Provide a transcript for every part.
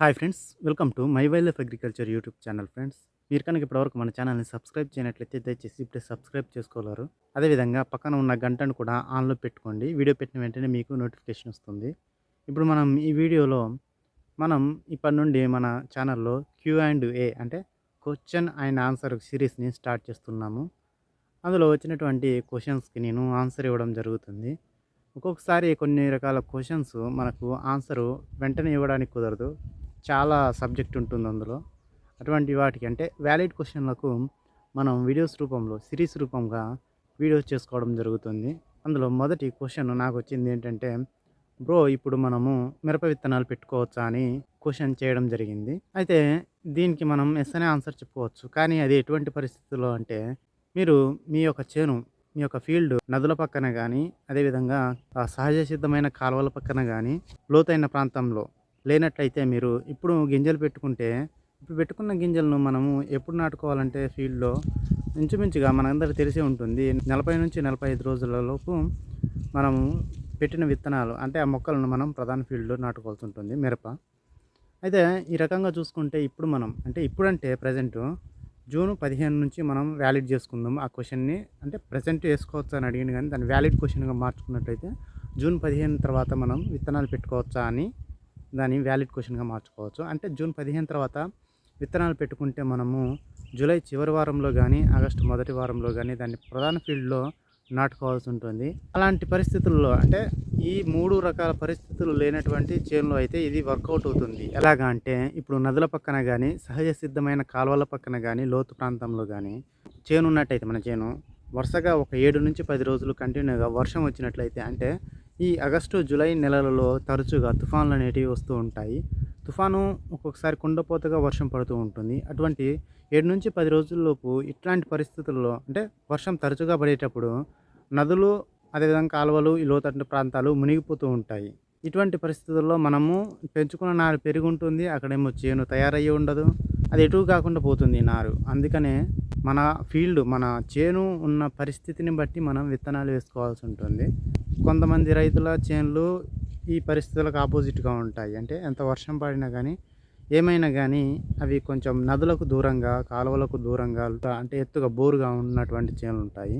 Hi friends welcome to my while of agriculture YouTube channel friends. మీరు కనుక ఇప్పటివరకు మన ఛానల్ని సబ్స్క్రైబ్ చేయనట్లయితే దయచేసి ఇప్పుడే సబ్స్క్రైబ్ చేసుకోగలరు అదేవిధంగా పక్కన ఉన్న గంటను కూడా ఆన్లో పెట్టుకోండి. వీడియో పెట్టిన వెంటనే మీకు నోటిఫికేషన్ వస్తుంది. ఇప్పుడు మనం ఈ వీడియోలో మనం ఇప్పటి నుండి మన ఛానల్లో క్యూ అండ్ ఏ అంటే క్వశ్చన్ అండ్ ఆన్సర్ సిరీస్ని స్టార్ట్ చేస్తున్నాము. అందులో వచ్చినటువంటి క్వశ్చన్స్కి నేను ఆన్సర్ ఇవ్వడం జరుగుతుంది. ఒక్కొక్కసారి కొన్ని రకాల క్వశ్చన్స్ మనకు ఆన్సరు వెంటనే ఇవ్వడానికి కుదరదు. చాలా సబ్జెక్ట్ ఉంటుంది అందులో. అటువంటి వాటికి అంటే వ్యాలిడ్ క్వశ్చన్లకు మనం వీడియోస్ రూపంలో సిరీస్ రూపంగా వీడియోస్ చేసుకోవడం జరుగుతుంది. అందులో మొదటి క్వశ్చన్ నాకు వచ్చింది ఏంటంటే బ్రో ఇప్పుడు మనము మిరప విత్తనాలు పెట్టుకోవచ్చా? అని క్వశ్చన్ చేయడం జరిగింది. అయితే దీనికి మనం ఎస్ అనే ఆన్సర్ చెప్పుకోవచ్చు. కానీ అది ఎటువంటి పరిస్థితుల్లో అంటే మీరు మీ యొక్క చేను మీ యొక్క ఫీల్డ్ నదుల పక్కన కానీ అదేవిధంగా సహజ సిద్ధమైన కాలువల పక్కన కానీ లోతైన ప్రాంతంలో లేనట్లయితే మీరు ఇప్పుడు గింజలు పెట్టుకుంటే ఇప్పుడు పెట్టుకున్న గింజలను మనము ఎప్పుడు నాటుకోవాలంటే ఫీల్డ్లో ఇంచుమించుగా మనందరికీ తెలిసే ఉంటుంది. నలభై నుంచి నలభై ఐదు రోజులలోపు మనము పెట్టిన విత్తనాలు అంటే ఆ మొక్కలను మనం ప్రధాన ఫీల్డ్లో నాటుకోవాల్సి ఉంటుంది మిరప. అయితే ఈ రకంగా చూసుకుంటే ఇప్పుడు మనం అంటే ఇప్పుడంటే ప్రజెంట్ జూన్ పదిహేను నుంచి మనం వ్యాలిడ్ చేసుకుందాం. ఆ క్వశ్చన్ని అంటే ప్రజెంట్ వేసుకోవచ్చా అని అడిగింది కానీ దాన్ని వ్యాలిడ్ క్వశ్చన్గా మార్చుకున్నట్లయితే జూన్ పదిహేను తర్వాత మనం విత్తనాలు పెట్టుకోవచ్చా అని దాన్ని వ్యాలిడ్ క్వశ్చన్గా మార్చుకోవచ్చు. అంటే జూన్ పదిహేను తర్వాత విత్తనాలు పెట్టుకుంటే మనము జూలై చివరి వారంలో కానీ ఆగస్టు మొదటి వారంలో కానీ దాన్ని ప్రధాన ఫీల్డ్లో నాటుకోవాల్సి ఉంటుంది. అలాంటి పరిస్థితుల్లో అంటే ఈ మూడు రకాల పరిస్థితులు లేనటువంటి చేనులో అయితే ఇది వర్కౌట్ అవుతుంది. ఎలాగా అంటే ఇప్పుడు నదుల పక్కన కానీ సహజ సిద్ధమైన కాలువల పక్కన కానీ లోతు ప్రాంతంలో కానీ చేను ఉన్నట్టయితే మన చేను వరుసగా ఒక ఏడు నుంచి పది రోజులు కంటిన్యూగా వర్షం వచ్చినట్లయితే అంటే ఈ ఆగస్టు జూలై నెలలలో తరచుగా తుఫాన్లు అనేటివి వస్తూ ఉంటాయి. తుఫాను ఒక్కొక్కసారి కుండపోతగా వర్షం పడుతూ ఉంటుంది. అటువంటి ఏడు నుంచి పది రోజుల్లోపు ఇట్లాంటి పరిస్థితుల్లో అంటే వర్షం తరచుగా పడేటప్పుడు నదులు అదేవిధంగా కాలువలు ఈ లోతట్టు ప్రాంతాలు మునిగిపోతూ ఉంటాయి. ఇటువంటి పరిస్థితుల్లో మనము పెంచుకున్న నారు పెరిగి ఉంటుంది అక్కడేమో చేను తయారయ్యి ఉండదు. అది ఎటు కాకుండా పోతుంది నారు. అందుకనే మన ఫీల్డ్ మన చేను ఉన్న పరిస్థితిని బట్టి మనం విత్తనాలు వేసుకోవాల్సి ఉంటుంది. కొంతమంది రైతుల చేనులు ఈ పరిస్థితులకు ఆపోజిట్గా ఉంటాయి. అంటే ఎంత వర్షం పడినా కానీ ఏమైనా కానీ అవి కొంచెం నదులకు దూరంగా కాలువలకు దూరంగా అంటే ఎత్తుగా బోరుగా ఉన్నటువంటి చేనులు ఉంటాయి.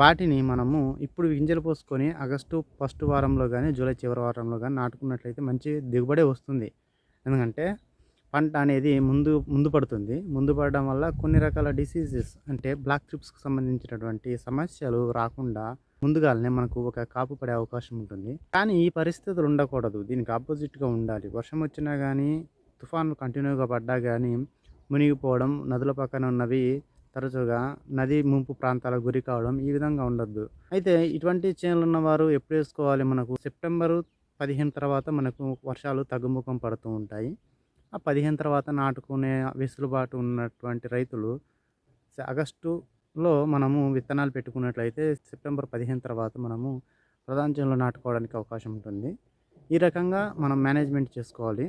వాటిని మనము ఇప్పుడు గింజలు పోసుకొని ఆగస్టు ఫస్ట్ వారంలో కానీ జూలై చివరి వారంలో కానీ నాటుకున్నట్లయితే మంచి దిగుబడి వస్తుంది. ఎందుకంటే పంట అనేది ముందు ముందు పడుతుంది. ముందు పడడం వల్ల కొన్ని రకాల డిసీజెస్ అంటే బ్లాక్ ట్రిప్స్కి సంబంధించినటువంటి సమస్యలు రాకుండా ముందుగానే మనకు ఒక కాపు పడే అవకాశం ఉంటుంది. కానీ ఈ పరిస్థితులు ఉండకూడదు. దీనికి ఆపోజిట్గా ఉండాలి. వర్షం వచ్చినా కానీ తుఫాన్లు కంటిన్యూగా పడ్డా కానీ మునిగిపోవడం నదుల పక్కన ఉన్నవి తరచుగా నది ముంపు ప్రాంతాలకు గురి కావడం ఈ విధంగా ఉండద్దు. అయితే ఇటువంటి చేనులు ఉన్నవారు ఎప్పుడు వేసుకోవాలి మనకు? సెప్టెంబరు పదిహేను తర్వాత మనకు వర్షాలు తగ్గుముఖం పడుతూ ఉంటాయి. ఆ పదిహేను తర్వాత నాటుకునే వెసులుబాటు ఉన్నటువంటి రైతులు ఆగస్టు లో మనము విత్తనాలు పెట్టుకున్నట్లయితే సెప్టెంబర్ పదిహేను తర్వాత మనము ప్రధానంలో నాటుకోవడానికి అవకాశం ఉంటుంది. ఈ రకంగా మనం మేనేజ్మెంట్ చేసుకోవాలి.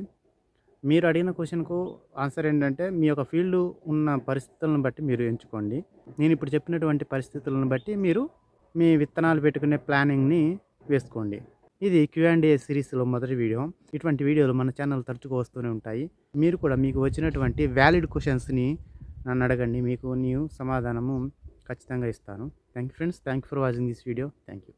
మీరు అడిగిన క్వశ్చన్కు ఆన్సర్ ఏంటంటే మీ యొక్క ఫీల్డ్ ఉన్న పరిస్థితులను బట్టి మీరు ఎంచుకోండి. నేను ఇప్పుడు చెప్పినటువంటి పరిస్థితులను బట్టి మీరు మీ విత్తనాలు పెట్టుకునే ప్లానింగ్ని వేసుకోండి. ఇది క్యూ అండ్ ఏ సిరీస్లో మొదటి వీడియో. ఇటువంటి వీడియోలు మన ఛానల్ తరచుగా వస్తూనే ఉంటాయి. మీరు కూడా మీకు వచ్చినటువంటి వ్యాలిడ్ క్వశ్చన్స్ని నన్ను అడగండి మీకు నేను సమాధానము ఖచ్చితంగా ఇస్తాను. Thank you friends thank you for watching this video. Thank you